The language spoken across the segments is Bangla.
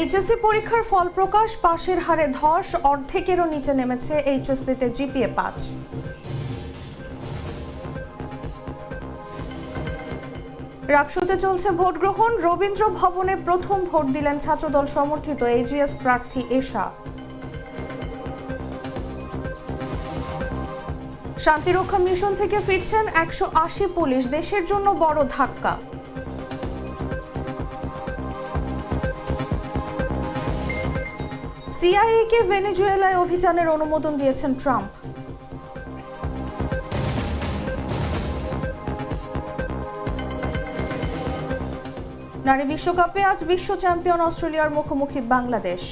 এইচএসসি পরীক্ষার ফল প্রকাশ, পাশের হারে ধস, অর্ধেকেরও নিচে নেমেছে এইচএসসিতে জিপিএ পাঁচ। রাকসুতে চলছে ভোট গ্রহণ, রবীন্দ্র ভবনে প্রথম ভোট দিলেন ছাত্রদল সমর্থিত এজিএস প্রার্থী এশা। শান্তিরক্ষা মিশন থেকে ফিরছেন একশো আশি পুলিশ, দেশের জন্য বড় ধাক্কা। সিআইএ কে ভেনেজুয়েলায় অভিযানের অনুমোদন দিয়েছেন ট্রাম্প। নারী বিশ্বকাপে আজ বিশ্ব চ্যাম্পিয়ন অস্ট্রেলিয়ার মুখোমুখি বাংলাদেশ।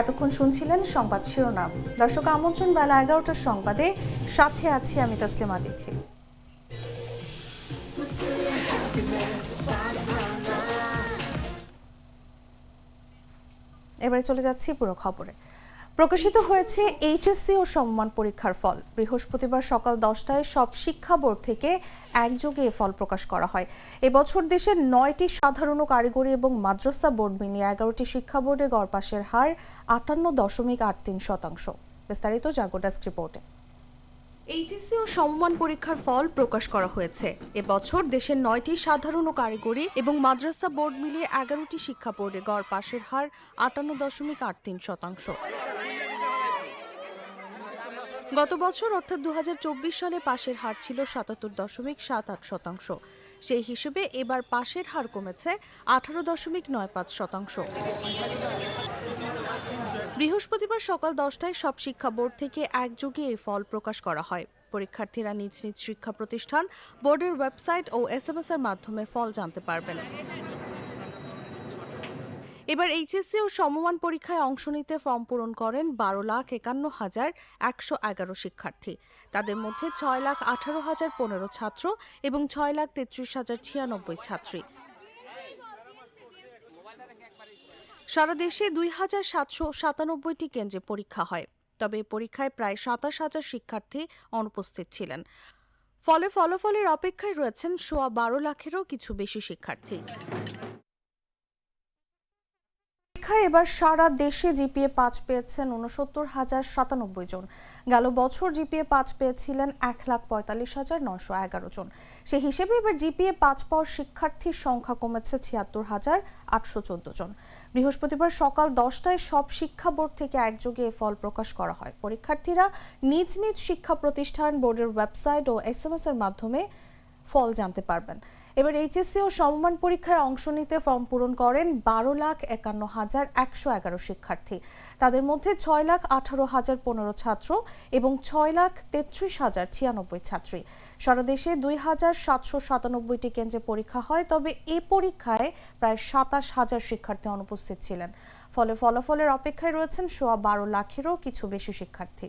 এতক্ষণ শুনছিলেন সংবাদ শিরোনাম। দর্শক, আমন্ত্রণ বেলা এগারোটার সংবাদে সাথে আছি আমি তসলিম তিথি এবারে চলে যাচ্ছি পুরো খবরে। প্রকাশিত হয়েছে এইচএসসি ও সমমান পরীক্ষার ফল। বৃহস্পতিবার সকাল দশটায় সব শিক্ষা বোর্ড থেকে একযোগে এ ফল প্রকাশ করা হয়। এবছর দেশের নয়টি সাধারণ কারিগরি এবং মাদ্রাসা বোর্ড মিলিয়ে এগারোটি শিক্ষা বোর্ডে গড় পাশের হার আটান্ন দশমিক আট তিন শতাংশ। বিস্তারিত জাগোডাস্ক রিপোর্টে। এইচএসসি ও সমমান পরীক্ষার ফল প্রকাশ করা হয়েছে। এবছর দেশের নয়টি সাধারণ ও কারিগরি এবং মাদ্রাসা বোর্ড মিলিয়ে এগারোটি শিক্ষা বোর্ডে গড় পাশের হার আটান্ন দশমিক আট তিন শতাংশ। গত বছর অর্থাৎ দু হাজার চব্বিশ সালে পাশের হার ছিল সাতাত্তর দশমিক সাত আট শতাংশ। সেই হিসেবে এবার পাশের হার কমেছে আঠারো দশমিক নয় পাঁচ শতাংশ। বৃহস্পতিবার সকাল দশটায় সব শিক্ষা বোর্ড থেকে একযোগে এই ফল প্রকাশ করা হয়। পরীক্ষার্থীরা নিজ নিজ শিক্ষা প্রতিষ্ঠান, বোর্ডের ওয়েবসাইট ও এস এর মাধ্যমে ফল জানতে পারবেন। এবার এইচএসসি ও সমমান পরীক্ষায় অংশ নিতে ফর্ম পূরণ করেন বারো লাখ একান্ন হাজার একশো এগারো শিক্ষার্থী। তাদের মধ্যে ছয় লাখ আঠারো হাজার পনেরো ছাত্র এবং ছয় লাখ তেত্রিশ হাজার ছিয়ানব্বই ছাত্রী। সারা দেশে দুই হাজার সাতশো সাতানব্বইটি কেন্দ্রে পরীক্ষা হয়। তবে পরীক্ষায় প্রায় সাতাশ হাজার শিক্ষার্থী অনুপস্থিত ছিলেন। ফলে ফলাফলের অপেক্ষায় রয়েছেন সোয়া বারো লাখেরও কিছু বেশি শিক্ষার্থী। পরীক্ষায় এবার সারা দেশে জিপিএ পাঁচ পেয়েছেন উনসত্তর হাজার সাতানব্বই জন। গেল বছর জিপিএ পাঁচ পেয়েছিলেন এক লাখ পঁয়তাল্লিশ হাজার নশো এগারো জন। সে হিসেবে এবার জিপিএ পাঁচ পাওয়ার শিক্ষার্থীর সংখ্যা কমেছে ছিয়াত্তর হাজার আটশো চোদ্দ জন। বৃহস্পতিবার সকাল দশটায় সব শিক্ষা বোর্ড থেকে একযোগে এ ফল প্রকাশ করা হয়। পরীক্ষার্থীরা নিজ নিজ শিক্ষা প্রতিষ্ঠান বোর্ডের ওয়েবসাইট ও এসএমএস এর মাধ্যমে ফল জানতে পারবেন। এবার এইচএসসি ও সমমান পরীক্ষায় অংশ নিতে ফর্ম পূরণ করেন বারো লাখ একান্ন হাজার একশো এগারো শিক্ষার্থী। তাদের মধ্যে ছয় লাখ আঠারো হাজার পনেরো ছাত্র এবং ছয় লাখ তেত্রিশ হাজার ছিয়ানব্বই ছাত্রী। সারা দেশে দুই হাজার সাতশো সাতানব্বইটি কেন্দ্রে পরীক্ষা হয়, তবে এ পরীক্ষায় প্রায় সাতাশ হাজার শিক্ষার্থী অনুপস্থিত ছিলেন। ফলে ফলাফলের অপেক্ষায় রয়েছেন সোয়া বারো লাখেরও কিছু বেশি শিক্ষার্থী।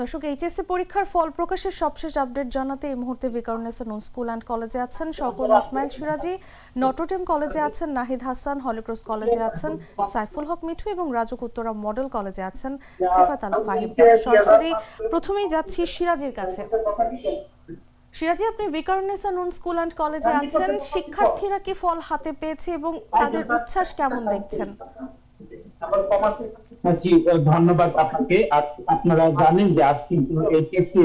দর্শক, এইচএসসি পরীক্ষার ফল প্রকাশের সবশেষ আপডেট জানাতে এই মুহূর্তে ভিকারুনেসা নুন স্কুল অ্যান্ড কলেজে আছেন সকল ইসমাইল সিরাজি। নটরডেম কলেজে আছেন নাহিদ হাসান, হলিক্রস কলেজে আছেন সাইফুল হক মিঠু এবং রাজক উত্তরা মডেল কলেজে আছেন সিফাত আল ফাহিম। সরাসরি প্রথমেই যাচ্ছি সিরাজির কাছে। সিরাজি, আপনি ভিকারুনেসা নুন স্কুল অ্যান্ড কলেজে আছেন। শিক্ষার্থীরা কি ফল হাতে পেয়েছে এবং তাদের উচ্ছ্বাস কেমন দেখছেন? জি ধন্যবাদ আপনাকে। আপনারা জানেন যে আজ কিন্তু এইচএসসি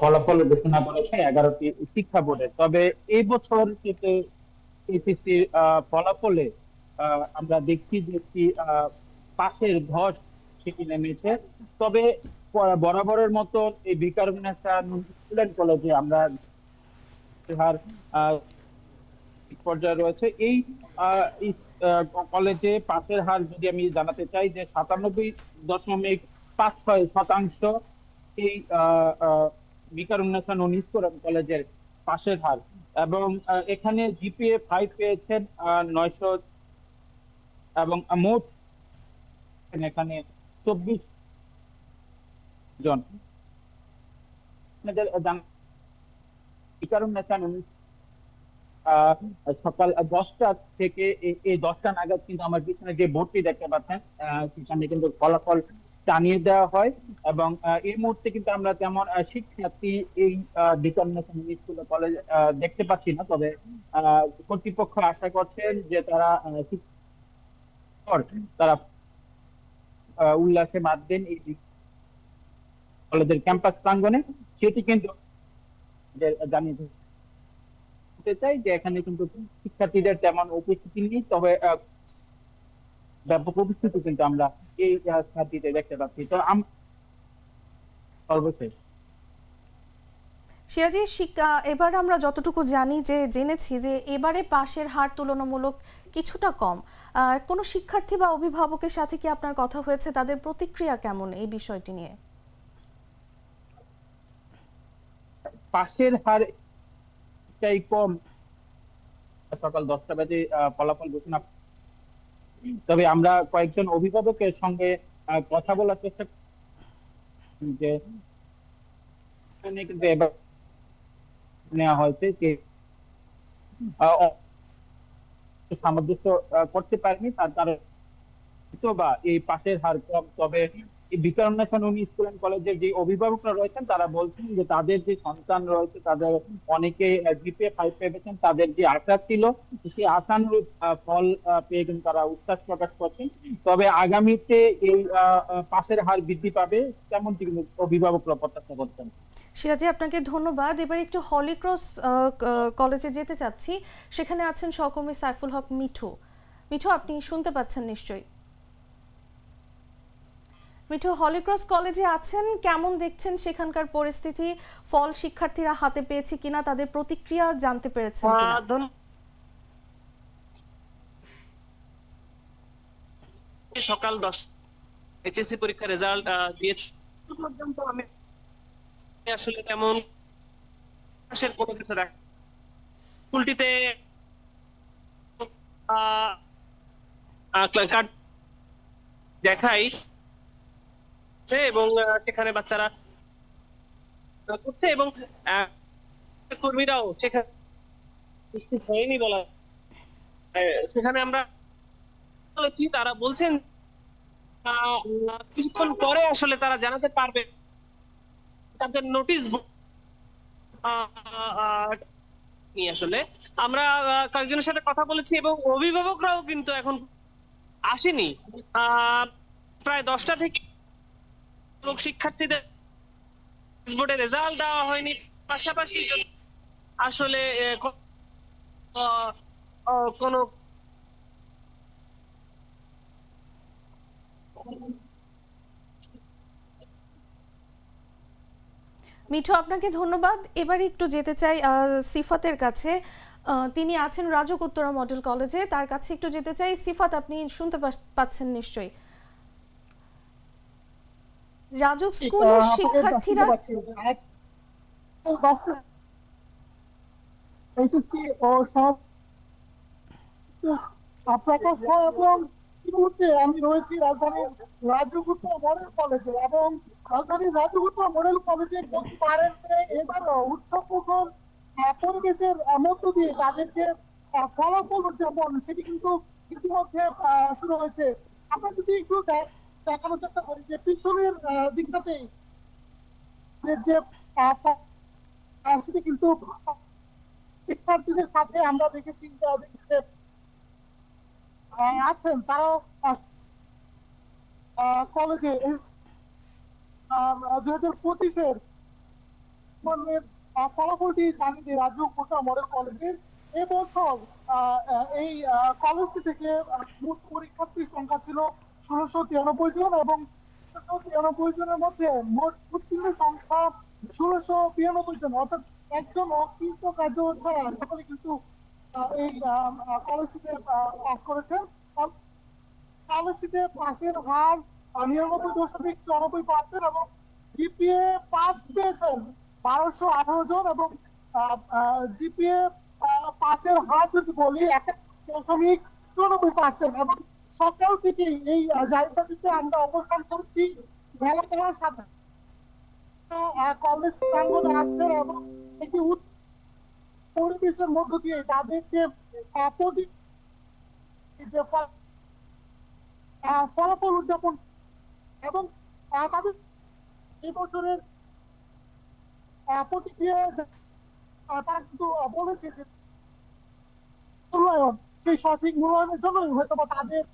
ফলাফল ঘোষণা করেছে এগারোটি শিক্ষা বোর্ডের তবে এই বছর কিন্তু এইচএসসি ফলাফলে আমরা দেখছি যে একটি পাশের ধস সেটি নেমেছে। তবে বরাবরের মতো এই বিকারুন্নেসা স্টুডেন্ট কলেজে আমরা হার পর্যায়ে রয়েছে। এই কলেজে পাশের হার যদি আমি জানাতে চাই যে সাতানব্বই দশমিক পাঁচ ছয় শতাংশ এই বিকার উন্নয়ন ও নিষ্করণ কলেজের পাশের হার। এবং এখানে জিপিএ ফাইভ পেয়েছেন নয়শো এবং মোট এখানে চব্বিশ জন। আপনাদের জান বিকারুন নেশান আহ, সকাল দশটা থেকে এই- দশটা নাগাদ কিন্তু আমার পিছনে যে বোর্ডটি দেখতে পাচ্ছেন সেখানে কিন্তু ফলাফল টানিয়ে দেওয়া হয় এবং এই মুহূর্তে কিন্তু আমরা তেমন শিক্ষার্থী এই ডিটারমিনেশন স্কুল কলেজ দেখতে পাচ্ছি না। তবে কর্তৃপক্ষ আশা করছেন যে তারা তারা উল্লাসে মাতবেন এই কলেজের ক্যাম্পাস প্রাঙ্গনে সেটি কিন্তু যে দিতে চাই যে এখানে কিন্তু শিক্ষার্থীদের তেমন উপস্থিতি নেই তবে ব্যাপক উপস্থিতি কিন্তু আমরা এই আহ, দেখতে পাচ্ছি। তো সর্বশেষ। সিরাজি শিক্ষা এবার আমরা যতটুকু জানি যে জেনেছি যে এবারে পাশের হার তুলনামূলক কিছুটা কম। কোনো শিক্ষার্থী বা অভিভাবকের সাথে কি আপনার কথা হয়েছে? তাদের প্রতিক্রিয়া কেমন এই বিষয়টি নিয়ে? পাশের হার একটাই কম। সকাল দশটা বাজে ফলাফল ঘোষণা। তবে আমরা কয়েকজন অভিভাবকের সঙ্গে কথা বলার চেষ্টা যে নেওয়া হয়েছে যে সামঞ্জস্য করতে পারেনি, তার কারণ বা এই পাশের হার কম। তবে এই বিকারুন্নেশন উনি স্কুল কলেজের যে অভিভাবকরা রয়েছেন, তারা বলছেন যে তাদের যে সন্তান রয়েছে, তাদের অনেকে জিপিএ ফাইভ পেয়েছেন তাদের যে আশা ছিল, সেই আশানুরূপ ফল পেয়ে কিন্তু তারা উচ্ছ্বাস প্রকাশ করছেন। তবে আগামীতে এই পাশের হার বৃদ্ধি পাবে, তেমনটি কিন্তু অভিভাবকরা প্রত্যাশা করছেন। সিরাজি আপনাকে ধন্যবাদ। এবার একটু হলিক্রস কলেজে যেতে চাচ্ছি। সেখানে আছেন সহকর্মী সাইফুল হক মিঠু। মিঠু, আপনি শুনতে পাচ্ছেন নিশ্চয়ই। মিঠু হলিক্রস কলেজে আছেন কেমন দেখছেন সেখানকার পরিস্থিতি? ফল শিক্ষার্থীরা হাতে পেয়েছে কিনা তাদের প্রতিক্রিয়া জানতে পেরেছেন সকাল দশ এইচএসসি পরীক্ষার রেজাল্ট দিয়েছে। পর্যন্ত আমি আসলে তেমন কোনো কিছু দেখ স্কুলটিতে দেখাই। আছে এবং সেখানে বাচ্চারা করছে এবং কর্মীরাও সেখানে হয়নি বলা সেখানে আমরা বলেছি তারা বলছেন কিছুক্ষণ পরে আসলে তারা জানাতে পারবে। তাদের নোটিশ নিয়ে আসলে। আমরা কয়েকজনের সাথে কথা বলেছি এবং অভিভাবকরাও কিন্তু এখন আসেনি। প্রায় দশটা থেকে এবং শিক্ষার্থীদের বোর্ডে রেজাল্ট দেওয়া হয়নি। পাশাপাশি আসলে কোনো মিঠু, আপনাকে ধন্যবাদ। এবার একটু যেতে চাই সিফাতের কাছে। তিনি আছেন রাজক উত্তরা মডেল কলেজে। তার কাছে একটু যেতে চাই। সিফাত, আপনি শুনতে পাচ্ছেন নিশ্চয়ই। রাজক স্কুলের শিক্ষার্থীরা এসএসসি ও সব প্রকাশ হয় এবং মুহূর্তে আমি রয়েছি রাজধানীর রাজগুপ্ত মডেল কলেজে এবং রাজধানীর রাজগুপ্ত মডেল কলেজে বলতে পারেন যে এবারও উৎসব মুখর পরিবেশের মধ্য দিয়ে তাদের যে ফলাফল উদযাপন সেটি কিন্তু ইতিমধ্যে আহ, শুরু হয়েছে। আমরা যদি একটু দেখানোর চেষ্টা করি যে পিছনের যে কিন্তু শিক্ষার্থীদের সাথে আমরা দেখেছি যে, আছেন তারাও কলেজে দুই হাজার পঁচিশের মানে ফলাফলটি জানি যে রাজ্য মডেল কলেজের এবছর এই কলেজটি থেকে মোট পরীক্ষার্থীর সংখ্যা ছিল ষোলোশো তিরানব্বই জন এবং ষোলোশো তিরানব্বই জনের মধ্যে মোট উত্তীর্ণের সংখ্যা ষোলোশো বিরানব্বই জন। অর্থাৎ একজন অকৃত কার্য ছাড়া সকলে কিন্তু এই কলেজটিতে পাস করেছেন। কলেজটিতে পাসের হার নিরানব্বই দশমিক চুরানব্বই পার্সেন্ট এবং জিপিএ পাঁচ পেয়েছেন বারোশো আঠারো জন এবং জিপিএ পাঁচের হার যদি বলি, এক দশমিক চুরানব্বই পার্সেন্ট এবং সকাল থেকেই এই জায়গাটিতে আমরা অবস্থান করছি করার সাথে। কলেজ প্রাঙ্গণে আসছেন এবং একটি উচ্চ পরিবেশের মধ্য দিয়ে তাদেরকে ফলাফল উদযাপন এবং তাদের এই বছরের প্রতিক্রিয়া তারা কিন্তু বলেছে যে সেই সঠিক মূল্যায়নের জন্যই হয়তো বা তাদের থেকে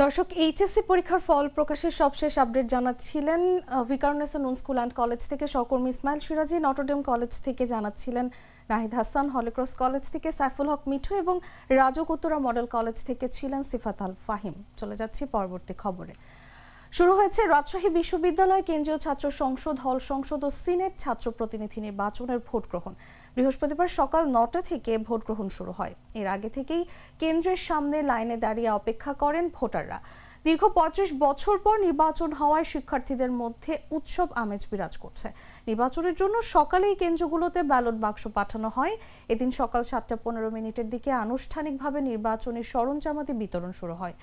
দর্শক, এইচএসসি পরীক্ষার ফল প্রকাশের সবশেষ আপডেট জানাচ্ছিলেন ভিকারনেসা নুন স্কুল অ্যান্ড কলেজ থেকে সহকর্মী ইসমাইল সিরাজি, নটরডেম কলেজ থেকে জানাচ্ছিলেন Nahid Hasan, Holy Cross college থেকে সাইফুল হক মিঠু এবং রাজক উত্তরা মডেল কলেজ থেকে ছিলেন সিফাত আল ফাহিম। চলে যাচ্ছি পরবর্তী খবরে। শুরু হয়েছে রাজশাহী বিশ্ববিদ্যালয় কেন্দ্রীয় ছাত্র সংসদ হল সংসদ ও সিনেট ছাত্র প্রতিনিধি নির্বাচনের ভোট গ্রহণ। বৃহস্পতিবার সকাল নটা থেকে ভোট গ্রহণ শুরু হয়। এর আগে থেকেই কেন্দ্রের সামনে লাইনে দাঁড়িয়ে অপেক্ষা করেন ভোটাররা। দীর্ঘ পঁয়ত্রিশ বছর পর নির্বাচন হওয়ায় শিক্ষার্থীদের মধ্যে উৎসব আমেজ বিরাজ করছে। নির্বাচনের জন্য সকালেই কেন্দ্রগুলোতে ব্যালট বাক্স পাঠানো হয়। এদিন সকাল সাতটা পনেরো মিনিটের দিকে আনুষ্ঠানিকভাবে নির্বাচনী সরঞ্জামাদি বিতরণ শুরু হয়।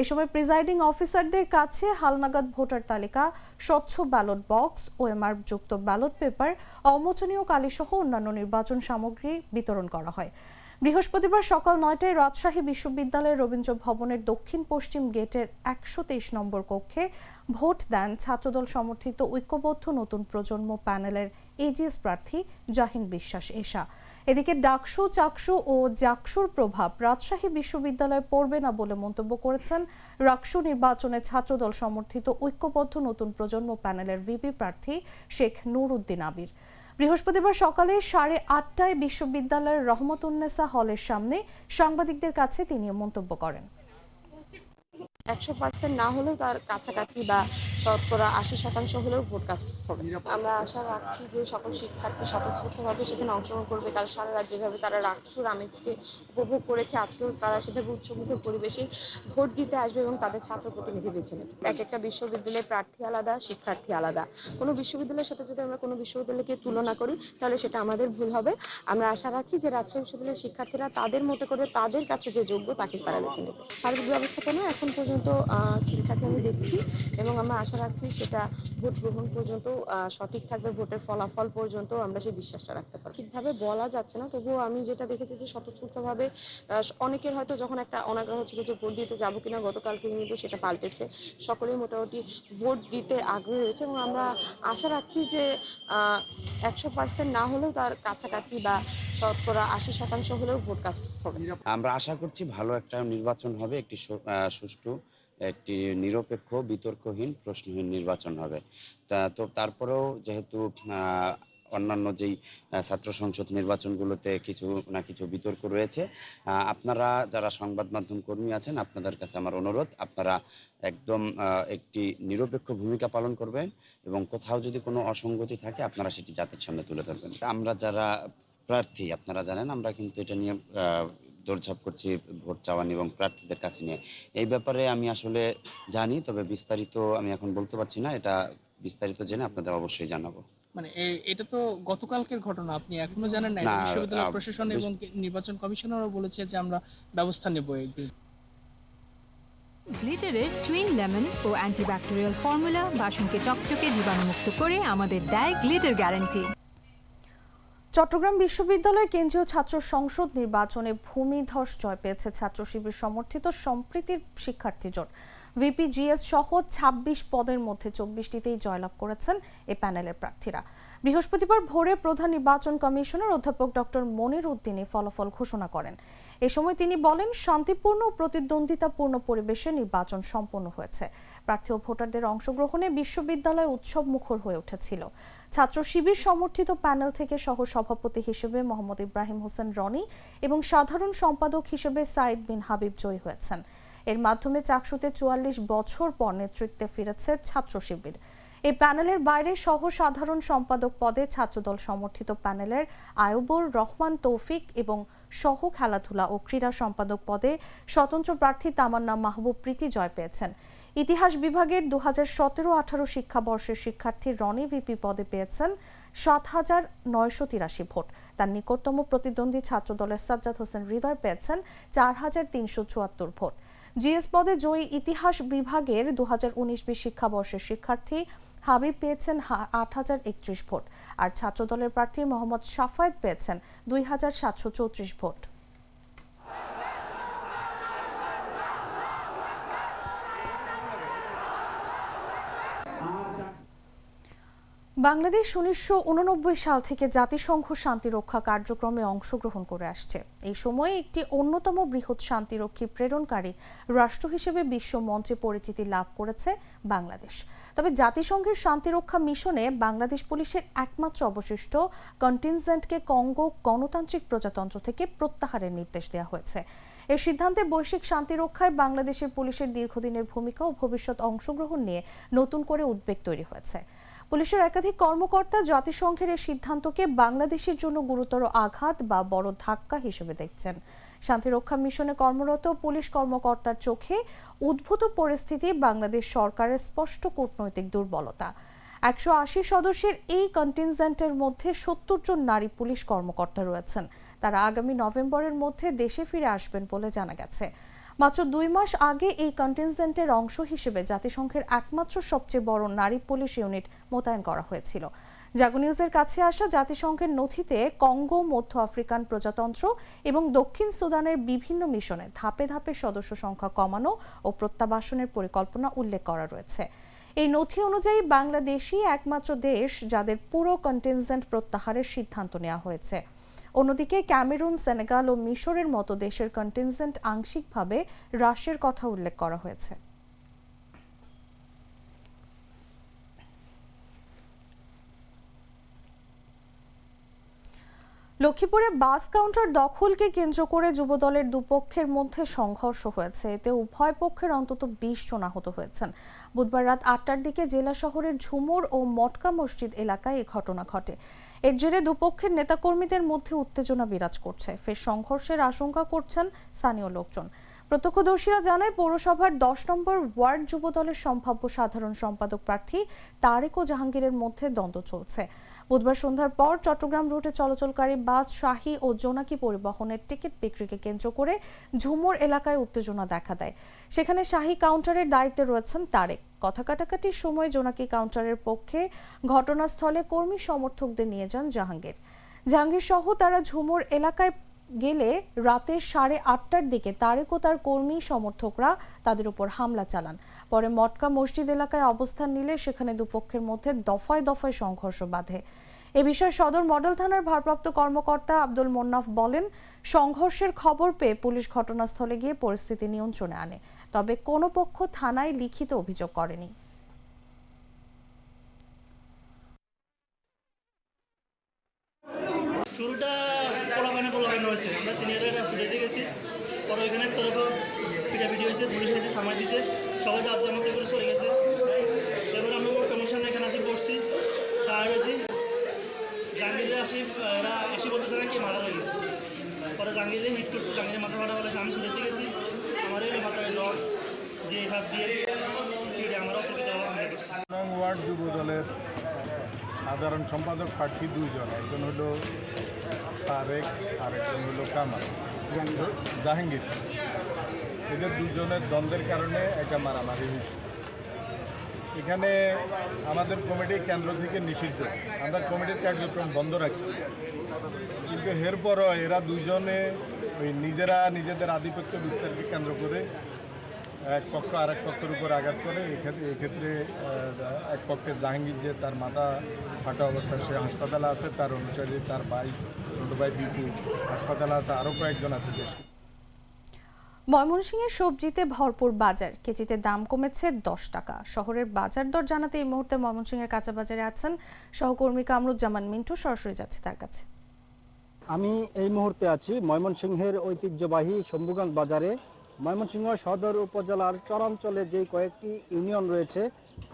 এ সময় প্রিজাইডিং অফিসারদের কাছে হালনাগাদ ভোটার তালিকা, স্বচ্ছ ব্যালট বক্স, ওএমআর যুক্ত ব্যালট পেপার, অমোচনীয় কালিসহ অন্যান্য নির্বাচন সামগ্রী বিতরণ করা হয়। বৃহস্পতিবার সকাল নয়টায় রাজশাহী বিশ্ববিদ্যালয়ের রবীন্দ্র ভবনের দক্ষিণ পশ্চিম গেটের একশো তেইশ নম্বর কক্ষে ভোট দেন ছাত্রদল সমর্থিত ঐক্যবদ্ধ নতুন প্রজন্ম প্যানেলের এজিএস প্রার্থী জাহিন বিশ্বাস এশা। এদিকে ডাকসু, চাকসু ও জাকসুর প্রভাব রাজশাহী বিশ্ববিদ্যালয়ে পড়বে না বলে মন্তব্য করেছেন রাকসু নির্বাচনে ছাত্রদল সমর্থিত ঐক্যবদ্ধ নতুন প্রজন্ম প্যানেলের ভিপি প্রার্থী শেখ নুর উদ্দিন আবির। বৃহস্পতিবার সকালে সাড়ে আটটায় বিশ্ববিদ্যালয়ের রহমত উন্নেসা হলের সামনে সাংবাদিকদের কাছে তিনি মন্তব্য করেন। একশো পার্সেন্ট না হলেও তার কাছাকাছি বা শতকরা আশি শতাংশ হলেও ভোট কাস্ট হবে আমরা আশা রাখছি যে সকল শিক্ষার্থী স্বতঃস্ফূর্তভাবে সেখানে অংশগ্রহণ করবে। কারণ সারা রাত যেভাবে তারা রাকসুর আমেজকে উপভোগ করেছে। আজকেও তারা সেভাবে উৎসবমুখর পরিবেশে ভোট দিতে আসবে এবং তাদের ছাত্র প্রতিনিধি বেছে নেবে। এক একটা বিশ্ববিদ্যালয়ের প্রার্থী আলাদা শিক্ষার্থী আলাদা। কোনো বিশ্ববিদ্যালয়ের সাথে যদি আমরা কোনো বিশ্ববিদ্যালয়কে তুলনা করি তাহলে সেটা আমাদের ভুল হবে। আমরা আশা রাখি যে রাজশাহী বিশ্ববিদ্যালয়ের শিক্ষার্থীরা তাদের মতো করে তাদের কাছে যে যোগ্য তাকে তারা বেছে নেবে। সার্বিক ব্যবস্থাপনা এখন পর্যন্ত আহ, ঠিকঠাক আমি দেখছি এবং আমরা আশা রাখছি সেটা ভোট গ্রহণ পর্যন্ত সঠিক থাকবে ভোটের ফলাফল পর্যন্ত আমরা সেই বিশ্বাসটা রাখতে পারি ঠিকভাবে বলা যাচ্ছে না তবুও আমি যেটা দেখেছি যে স্বতঃস্ফূর্তভাবে অনেকের হয়তো যখন একটা অনাগ্রহ ছিল যে ভোট দিতে যাব কিনা গতকালকে কিন্তু সেটা পাল্টেছে। সকলেই মোটামুটি ভোট দিতে আগ্রহী হয়েছে এবং আমরা আশা রাখছি যে একশো পার্সেন্ট না হলেও তার কাছাকাছি বা শতকরা আশি শতাংশ হলেও ভোট কাস্ট হবে। আমরা আশা করছি ভালো একটা নির্বাচন হবে একটি সুষ্ঠু একটি নিরপেক্ষ, বিতর্কহীন, প্রশ্নহীন নির্বাচন হবে। তা, তো তারপরেও যেহেতু অন্যান্য যেই ছাত্র সংসদ নির্বাচনগুলোতে কিছু না কিছু বিতর্ক রয়েছে আপনারা যারা সংবাদ মাধ্যম কর্মী আছেন, আপনাদের কাছে আমার অনুরোধ, আপনারা একদম একটি নিরপেক্ষ ভূমিকা পালন করবেন এবং কোথাও যদি কোনো অসঙ্গতি থাকে, আপনারা সেটি জাতির সামনে তুলে ধরবেন। আমরা যারা প্রার্থী, আপনারা জানেন, আমরা কিন্তু এটা নিয়ে দৌড়ঝাঁপ করছি ভোট চাওয়া এবং প্রার্থীদের কাছে নিয়ে। এই ব্যাপারে আমি আসলে জানি তবে বিস্তারিত আমি এখন বলতে পারছি না। এটা বিস্তারিত জেনে আপনাদের অবশ্যই জানাব। মানে এটা তো গতকালকের ঘটনা আপনি এখনও জানেন না। বিশ্ববিদ্যালয় প্রশাসন এবং নির্বাচন কমিশনারও বলেছে যে আমরা ব্যবস্থা নেব এই গ্লিটারের টুইন লেমন ও অ্যান্টিব্যাকটেরিয়াল ফর্মুলা বাসনকে চকচকে জীবাণুমুক্ত করে আমাদের দেয় গ্লিটার গ্যারান্টি। চট্টগ্রাম বিশ্ববিদ্যালয় কেন্দ্রীয় ছাত্র সংসদ নির্বাচনে ভূমিধস জয় পেয়েছে ছাত্র শিবির সমর্থিত সম্প্রীতির শিক্ষার্থী জোট। ভিপিজিএস সহ ২৬ পদের মধ্যে চব্বিশটিতেই জয়লাভ করেছেন এ প্যানেলের প্রার্থীরা। বৃহস্পতিবার ভোরে প্রধান নির্বাচন কমিশনার অধ্যাপক ডক্টর মনির উদ্দিনই ফলাফল ঘোষণা করেন। এ সময় তিনি বলেন, শান্তিপূর্ণ ও প্রতিদ্বন্দ্বিতাপূর্ণ পরিবেশে নির্বাচন সম্পন্ন হয়েছে। প্রার্থী ও ভোটারদের অংশগ্রহণে বিশ্ববিদ্যালয় উৎসব মুখর হয়ে উঠেছিল। ছাত্র শিবির সমর্থিত প্যানেল থেকে সহ সভাপতি হিসেবে মোহাম্মদ ইব্রাহিম হোসেন রনি এবং সাধারণ সম্পাদক হিসেবে সাইদ বিন হাবিব জয়ী হয়েছেন। এর মাধ্যমে চাকসুতে চুয়াল্লিশ বছর পর নেতৃত্বে ফিরেছে ছাত্র শিবির। এই প্যানেলের বাইরে সহ সাধারণ সম্পাদক পদে ছাত্রদল সমর্থিত প্যানেলের আয়ুবুর রহমান তৌফিক এবং সহ খেলাধুলা ও ক্রীড়া সম্পাদক পদে স্বতন্ত্র প্রার্থী তামান্না মাহবুব প্রীতি জয় পেয়েছেন। ইতিহাস বিভাগের দু হাজার সতেরো আঠারো শিক্ষাবর্ষের শিক্ষার্থী রনি ভিপি পদে পেয়েছেন সাত হাজার নয়শো তিরাশি ভোট। তার নিকটতম প্রতিদ্বন্দ্বী ছাত্রদলের সাজ্জাদ হোসেন হৃদয় পেয়েছেন চার হাজার তিনশো চুয়াত্তর ভোট। জিএস পদে জয়ী ইতিহাস বিভাগের দু হাজার উনিশ বিশ শিক্ষাবর্ষের শিক্ষার্থী হাবিব পেয়েছেন আট হাজার একত্রিশ ভোট। আর ছাত্রদলের প্রার্থী মোহাম্মদ সাফায়েত পেয়েছেন দুই হাজার সাতশো চৌত্রিশ ভোট। বাংলাদেশ উনিশশো উননব্বই সাল থেকে জাতিসংঘ শান্তিরক্ষা কার্যক্রমে অংশগ্রহণ করে আসছে। এই সময়ে একটি অন্যতম বৃহৎ শান্তিরক্ষী প্রেরণকারী রাষ্ট্র হিসেবে বিশ্ব মঞ্চে পরিচিতি লাভ করেছে বাংলাদেশ। তবে জাতিসংঘের শান্তিরক্ষা মিশনে বাংলাদেশ পুলিশের একমাত্র অবশিষ্ট কন্টিনজেন্টকে কঙ্গো গণতান্ত্রিক প্রজাতন্ত্র থেকে প্রত্যাহারের নির্দেশ দেওয়া হয়েছে। এর সিদ্ধান্তে বৈশ্বিক শান্তি রক্ষায় বাংলাদেশের পুলিশের দীর্ঘদিনের ভূমিকা ও ভবিষ্যৎ অংশগ্রহণ নিয়ে নতুন করে উদ্বেগ তৈরি হয়েছে। পুলিশের একাধিক কর্মকর্তা জাতিসংঘের এই সিদ্ধান্তকে বাংলাদেশের জন্য গুরুতর আঘাত বা বড় ধাক্কা হিসেবে দেখছেন। শান্তিরক্ষা মিশনে কর্মরত পুলিশ কর্মকর্তার চোখে উদ্ভূত পরিস্থিতি বাংলাদেশ সরকারের স্পষ্ট কূটনৈতিক দুর্বলতা। একশো আশি সদস্যের এই কন্টিনজেন্টের মধ্যে সত্তর জন নারী পুলিশ কর্মকর্তা রয়েছেন। তারা আগামী নভেম্বরের মধ্যে দেশে ফিরে আসবেন বলে জানা গেছে। মাত্র দুই মাস আগে এই কন্টিনজেন্টের অংশ হিসেবে জাতিসংঘের একমাত্র সবচেয়ে বড় নারী পুলিশ ইউনিট মোতায়েন করা হয়েছিল। জাগো নিউজের কাছে আসা জাতিসংঘের নথিতে কঙ্গো, মধ্য আফ্রিকান প্রজাতন্ত্র এবং দক্ষিণ সুদানের বিভিন্ন মিশনে ধাপে ধাপে সদস্য সংখ্যা কমানো ও প্রত্যাবাসনের পরিকল্পনা উল্লেখ করা রয়েছে। এই নথি অনুযায়ী বাংলাদেশই একমাত্র দেশ যাদের পুরো কন্টিনজেন্ট প্রত্যাহারের সিদ্ধান্ত নেওয়া হয়েছে। অন্যদিকে ক্যামেরুন, সেনেগাল ও মিশরের মতো দেশের কন্টিনজেন্ট আংশিকভাবে হ্রাসের কথা উল্লেখ করা হয়েছে। লক্ষ্মীপুরে বাস কাউন্টার দখলকে কেন্দ্র করে যুবদলের দুপক্ষের মধ্যে সংঘর্ষ হয়েছে। এতে উভয় পক্ষের অন্তত বিশ জন আহত হয়েছেন। বুধবার রাত আটটার দিকে জেলা শহরের ঝুমুর ও মটকা মসজিদ এলাকায় এ ঘটনা ঘটে। এর জেরে দুপক্ষের নেতাকর্মীদের মধ্যে উত্তেজনা বিরাজ করছে। ফের সংঘর্ষের আশঙ্কা করছেন স্থানীয় লোকজন। প্রত্যক্ষদর্শীরা জানায়, পৌরসভার দশ নম্বর ওয়ার্ড যুবদলের সম্ভাব্য সাধারণ সম্পাদক প্রার্থী তারেক ও জাহাঙ্গীরের মধ্যে দ্বন্দ্ব চলছে। বুধবার সন্ধ্যার পর চট্টগ্রাম রুটে চলাচলকারী বাস, শাহী ও জোনাকি পরিবহনের টিকিট বিক্রিকে কেন্দ্র করে ঝুমুর এলাকায় উত্তেজনা দেখা দেয়। সেখানে শাহী কাউন্টারের দায়িত্বে রয়েছেন তারেক। কথা কাটাকাটির সময় জোনাকি কাউন্টারের পক্ষে ঘটনাস্থলে কর্মী সমর্থকদের নিয়ে যান জাহাঙ্গীর। জাহাঙ্গীর সহ তারা ঝুমুর এলাকায় গেলে রাতে সাড়ে আটটার দিকে তারেক ও তার কর্মী সমর্থকরা তাদের উপর হামলা চালান। পরে মটকা মসজিদ এলাকায় অবস্থান নিলে সেখানে দুপক্ষের মধ্যে দফায় দফায় সংঘর্ষ বাধে। এ বিষয়ে সদর মডেল থানার ভারপ্রাপ্ত কর্মকর্তা আব্দুল মোন্নাফ বলেন, সংঘর্ষের খবর পেয়ে পুলিশ ঘটনাস্থলে গিয়ে পরিস্থিতি নিয়ন্ত্রণে আনে। তবে কোনো পক্ষ থানায় লিখিত অভিযোগ করেনি। শুরুটা পোলাপানে পোলাপানে হয়েছে। আমরা গেছি পরে ওইখানে তরফ পিটাপিটি হয়েছে পুলিশ হয়েছে থামাই দিয়েছে। সবাই যার যার করে চলে গেছে। এবার আমরা এখানে আসি, বসছি টায়ার হয়েছি। জাহাঙ্গীরে আসি, এরা আসি বলতেছে নাকি মারা হয়ে গেছে। পরে জাহাঙ্গীরে হিট করছে জাহাঙ্গীরে মাথা ফাটা বলে, আমি ছুটাইতে গেছি আমার এই মাথায় রড যে হাত দিয়ে ওয়ার্ড যুব দলের সাধারণ সম্পাদক প্রার্থী দুইজন, একজন হলো তারেক আর একজন হলো কামাল। জাহাঙ্গীর। এদের দুজনের দ্বন্দ্বের কারণে একটা মারামারি হয়েছে। এখানে আমাদের কমিটি কেন্দ্র থেকে নিষিদ্ধ। আমরা কমিটির কার্যক্রম বন্ধ রাখি কিন্তু এরপরও এরা দুজনে ওই নিজেরা নিজেদের আধিপত্য বিস্তারকে কেন্দ্র করে এক পক্ষ আর এক পক্ষের উপর আঘাত করে। এক্ষেত্রে এক্ষেত্রে এক পক্ষের জাহাঙ্গীর যে তার মাথা ফাটা অবস্থায় সে হাসপাতালে আছে, তার অনুসারে তার ভাই ছোট বিপু হাসপাতালে আছে আরও কয়েকজন আছে ময়মনসিংহের সবজিতে ভরপুর বাজার। কেজিতে দাম কমেছে দশ টাকা। শহরের বাজার দর জানাতে এই মুহূর্তে ময়মনসিংহের কাঁচা বাজারে আছেন সহকর্মী কামরুজ্জামান মিন্টু। সরাসরি যাচ্ছে তার কাছে। আমি এই মুহূর্তে আছি ময়মনসিংহের ঐতিহ্যবাহী শম্ভুগঞ্জ বাজারে। ময়মনসিংহ সদর উপজেলার চরাঞ্চলে যে কয়েকটি ইউনিয়ন রয়েছে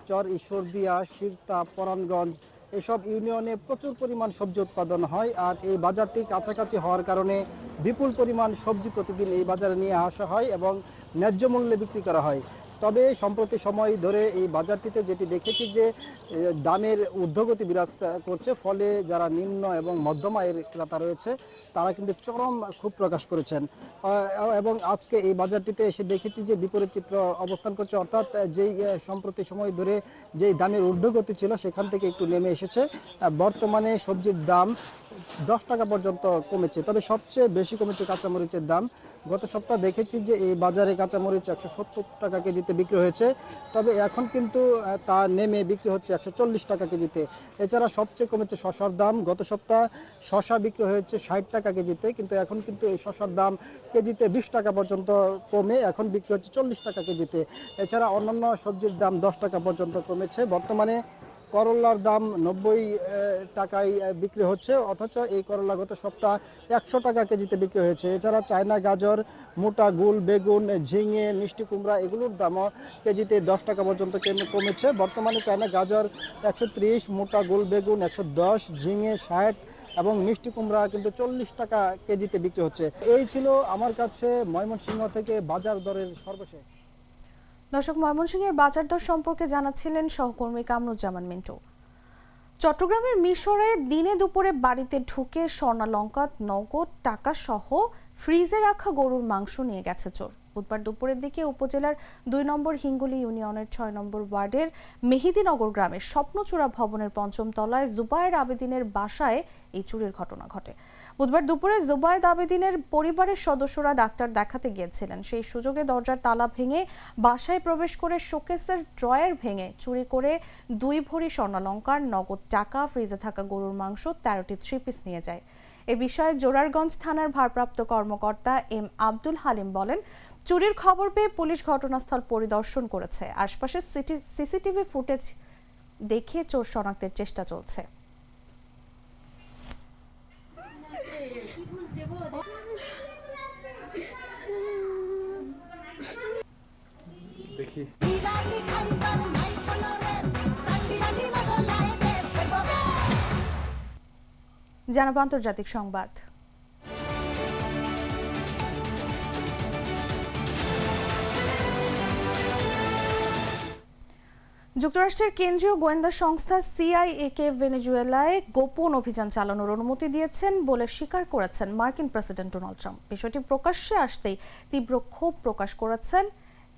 চর ঈশ্বরদিয়া শিরতা পরাণগঞ্জ এসব ইউনিয়নে প্রচুর পরিমাণ সবজি উৎপাদন হয় আর এই বাজারটি কাছাকাছি হওয়ার কারণে বিপুল পরিমাণ সবজি প্রতিদিন এই বাজারে নিয়ে আসা হয় এবং ন্যায্য মূল্যে বিক্রি করা হয়। তবে সম্প্রতি সময় ধরে এই বাজারটিতে যেটি দেখেছি যে দামের ঊর্ধ্বগতি বিরাজ করছে, ফলে যারা নিম্ন এবং মধ্যম আয়ের ক্রেতা রয়েছে, তারা কিন্তু চরম খুব প্রকাশ করেছেন। এবং আজকে এই বাজারটিতে এসে দেখেছি যে, বিপরীত চিত্র অবস্থান করছে। অর্থাৎ যেই সম্প্রতি সময় ধরে যেই দামের ঊর্ধ্বগতি ছিল, সেখান থেকে একটু নেমে এসেছে। বর্তমানে সবজির দাম দশ টাকা পর্যন্ত কমেছে, তবে সবচেয়ে বেশি কমেছে কাঁচামরিচের দাম। গত সপ্তাহ দেখেছি যে এই বাজারে কাঁচামরিচ একশো সত্তর টাকা কেজিতে বিক্রি হয়েছে। তবে এখন কিন্তু তা নেমে বিক্রি হচ্ছে একশো চল্লিশ টাকা কেজিতে। এছাড়া সবচেয়ে কমেছে শশার দাম। গত সপ্তাহ শশা বিক্রি হয়েছে ষাট টাকা কেজিতে, কিন্তু এখন কিন্তু এই শশার দাম কেজিতে বিশ টাকা পর্যন্ত কমে, এখন বিক্রি হচ্ছে চল্লিশ টাকা কেজিতে। এছাড়া অন্যান্য সবজির দাম দশ টাকা পর্যন্ত কমেছে। বর্তমানে করলার দাম নব্বই টাকায় বিক্রি হচ্ছে। অথচ এই করলা গত সপ্তাহ একশো টাকা কেজিতে বিক্রি হয়েছে। এছাড়া চায়না গাজর, মোটা গুল বেগুন, ঝিঙে, মিষ্টি কুমড়া এগুলোর দামও কেজিতে দশ টাকা পর্যন্ত কেম- কমেছে। বর্তমানে চায়না গাজর একশো ত্রিশ, মোটা গুল বেগুন একশো দশ, ঝিঙে ষাট এবং মিষ্টি কুমড়া কিন্তু চল্লিশ টাকা কেজিতে বিক্রি হচ্ছে। এই ছিল আমার কাছে ময়মনসিংহ থেকে বাজার দরের সর্বশেষ। দর্শক, ময়মনসিংহের বাজার দর সম্পর্কে জানাচ্ছিলেন সহকর্মী কামরুজ্জামান মিন্টু। চট্টগ্রামের মিশরে দিনে দুপুরে বাড়িতে ঢুকে স্বর্ণালঙ্কা, নগদ টাকা সহ ফ্রিজে রাখা গরুর মাংস নিয়ে গেছে চোর। বুধবার দুপুরের দিকে উপজেলার দুই নম্বর হিঙ্গুলি ইউনিয়নের ছয় নম্বর ওয়ার্ডের মেহিদিনগর গ্রামের স্বপ্নচূড়া ভবনের পঞ্চম তলায় জুবায়ের আবেদিনের বাসায় এই চুরির ঘটনা ঘটে। বুধবার দুপুরে জুবায়েদ আবেদিনের পরিবারের সদস্যরা ডাক্তার দেখাতে গিয়েছিলেন। সেই সুযোগে দরজার তালা ভেঙে বাসায় প্রবেশ করে শোকেসের ড্রয়ার ভেঙে চুরি করে দুই ভরি স্বর্ণালঙ্কার, নগদ টাকা, ফ্রিজে থাকা গরুর মাংস, তেরোটি থ্রি পিস নিয়ে যায়। এ বিষয়ে জোরারগঞ্জ থানার ভারপ্রাপ্ত কর্মকর্তা এম আব্দুল হালিম বলেন, চুরির খবর পেয়ে পুলিশ ঘটনাস্থল পরিদর্শন করেছে। আশপাশের সিটি সিসিটিভি ফুটেজ দেখে চোর শনাক্তের চেষ্টা চলছে। দেখি। জানাব আন্তর্জাতিক সংবাদ। যুক্তরাষ্ট্রের কেন্দ্রীয় গোয়েন্দা সংস্থা সিআইএ কে ভেনেজুয়েলায় গোপন অভিযান চালানোর অনুমতি দিয়েছেন বলে স্বীকার করেছেন মার্কিন প্রেসিডেন্ট ডোনাল্ড ট্রাম্প। বিষয়টি প্রকাশ্যে আসতেই তীব্র ক্ষোভ প্রকাশ করেছেন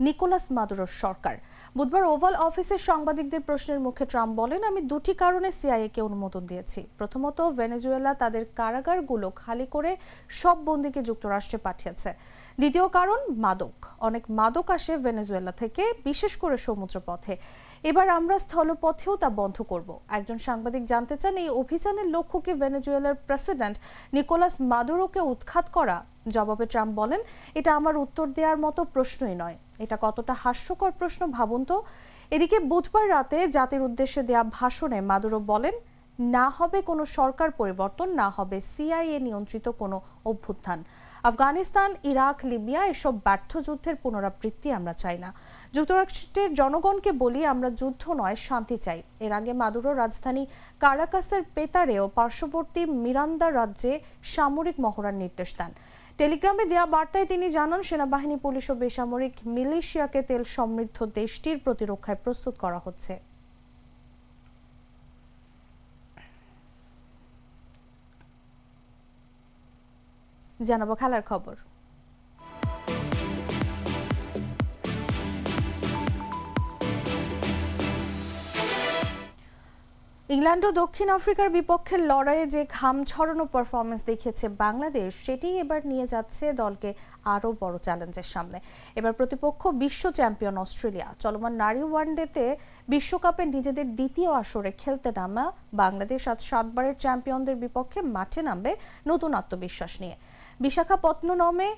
নিকোলাস মাদুরোর সরকার। বুধবার ওভাল অফিসের সাংবাদিকদের প্রশ্নের মুখে ট্রাম্প বলেন, আমি দুটি কারণে সিআইএ কে অনুমোদন দিয়েছি। প্রথমত, ভেনেজুয়েলা তাদের কারাগারগুলো খালি করে সব বন্দীকে যুক্তরাষ্ট্রে পাঠিয়েছে। দ্বিতীয় কারণ, মাদক। অনেক মাদক আসে ভেনেজুয়েলা থেকে, বিশেষ করে সমুদ্র পথে এবার আমরা স্থলপথেও তা বন্ধ করব। একজন সাংবাদিক জানতে চান, এই অভিযানের লক্ষ্য কি ভেনেজুয়েলার প্রেসিডেন্ট নিকোলাস মাদুরোকে উৎখাত করা? জবাবে ট্রাম্প বলেন, এটা আমার উত্তর দেওয়ার মতো প্রশ্নই নয়। এটা কতটা হাস্যকর প্রশ্ন ভাবুন তো। এদিকে বুধবার রাতে জাতির উদ্দেশ্যে দেয়া ভাষণে মাদুরো বলেন, না হবে কোনো সরকার পরিবর্তন, না হবে সিআইএ নিয়ন্ত্রিত কোনো অভ্যুত্থান। আফগানিস্তান, ইরাক, লিবিয়া এসব ব্যর্থ যুদ্ধের পুনরাবৃত্তি আমরা চাই না। যুক্তরাষ্ট্রের জনগণকে বলি আমরা যুদ্ধ নয়, শান্তি চাই। এর আগে মাদুরো রাজধানী কারাকাসের পেতারে ও পার্শ্ববর্তী মিরান্দা রাজ্যে সামরিক মহড়ার নির্দেশ দেন। টেলিগ্রামে দেয়া বার্তায় তিনি জানান, সেনাবাহিনী, পুলিশ ও বেসামরিক মিলিশিয়াকে তেল সমৃদ্ধ দেশটির প্রতিরক্ষায় প্রস্তুত করা হচ্ছে। জানাব খেলার খবর। ইংল্যান্ড ও দক্ষিণ আফ্রিকার বিপক্ষে লড়াইয়ে যে ঘাম ছড়ানো পারফরমেন্স দেখিয়েছে বাংলাদেশ সেটি এবার নিয়ে যাচ্ছে দলকে আরও বড় চ্যালেঞ্জের সামনে। এবার প্রতিপক্ষ বিশ্ব চ্যাম্পিয়ন অস্ট্রেলিয়া। চলমান নারী ওয়ানডেতে বিশ্বকাপে নিজেদের দ্বিতীয় আসরে খেলতে নামা বাংলাদেশ আজ সাতবারের চ্যাম্পিয়নদের বিপক্ষে মাঠে নামবে নতুন আত্মবিশ্বাস নিয়ে। বিশাখাপত্তনমে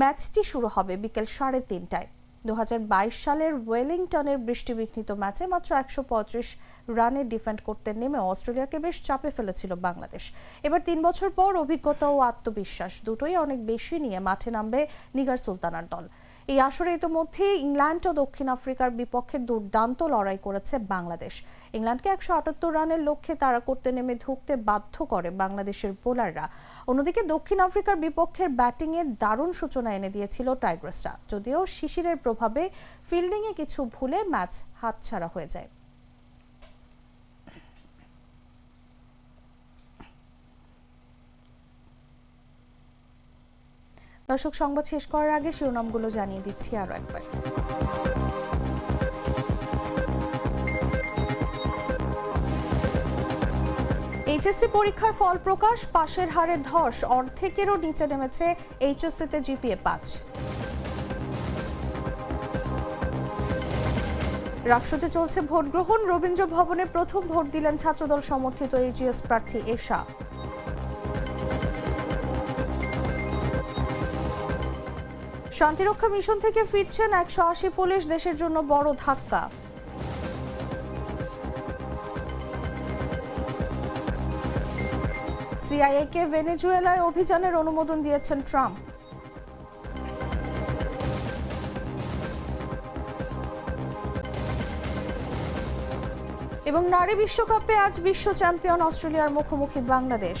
ম্যাচটি শুরু হবে বিকেল সাড়ে তিনটায়। দু হাজার বাইশ সালের ওয়েলিংটনের বৃষ্টিবিঘ্নিত ম্যাচে মাত্র একশো পঁচিশ রানে ডিফেন্ড করতে নেমে অস্ট্রেলিয়াকে বেশ চাপে ফেলেছিল বাংলাদেশ। এবার তিন বছর পর অভিজ্ঞতা ও আত্মবিশ্বাস দুটোই অনেক বেশি নিয়ে মাঠে নামবে নিগার সুলতানার দল। এই আসরে ইতিমধ্যে ইংল্যান্ড ও দক্ষিণ আফ্রিকার বিপক্ষে দুর্দান্ত লড়াই করেছে বাংলাদেশ। ইংল্যান্ডকে একশো আটাত্তর রানের লক্ষ্যে তারা করতে নেমে ধুকতে বাধ্য করে বাংলাদেশের বোলাররা। অন্যদিকে দক্ষিণ আফ্রিকার বিপক্ষের ব্যাটিংয়ে দারুণ সূচনা এনে দিয়েছিল টাইগ্রাসরা। যদিও শিশিরের প্রভাবে ফিল্ডিংয়ে কিছু ভুলে ম্যাচ হাতছাড়া হয়ে যায়। দর্শক সংবাদ শেষ করার আগে শিরোনামগুলো জানিয়ে দিচ্ছি আরও একবার। এইচএসসি পরীক্ষার ফল প্রকাশ, পাশের হারে ধস, অর্ধেকেরও নিচে নেমেছে এইচএসসি এইচএসসিতে জিপিএ পাঁচ। রাকসুতে চলছে ভোট গ্রহণ রবীন্দ্র ভবনে প্রথম ভোট দিলেন ছাত্রদল সমর্থিত এইচএস প্রার্থী এশা। শান্তিরক্ষা মিশন থেকে ফিরছেন একশো আশি পুলিশ দেশের জন্য বড় ধাক্কা। সিআইএ কে ভেনেজুয়েলায় অভিযানের অনুমোদন দিয়েছেন ট্রাম্প। এবং নারী বিশ্বকাপে আজ বিশ্ব চ্যাম্পিয়ন অস্ট্রেলিয়ার মুখোমুখি বাংলাদেশ।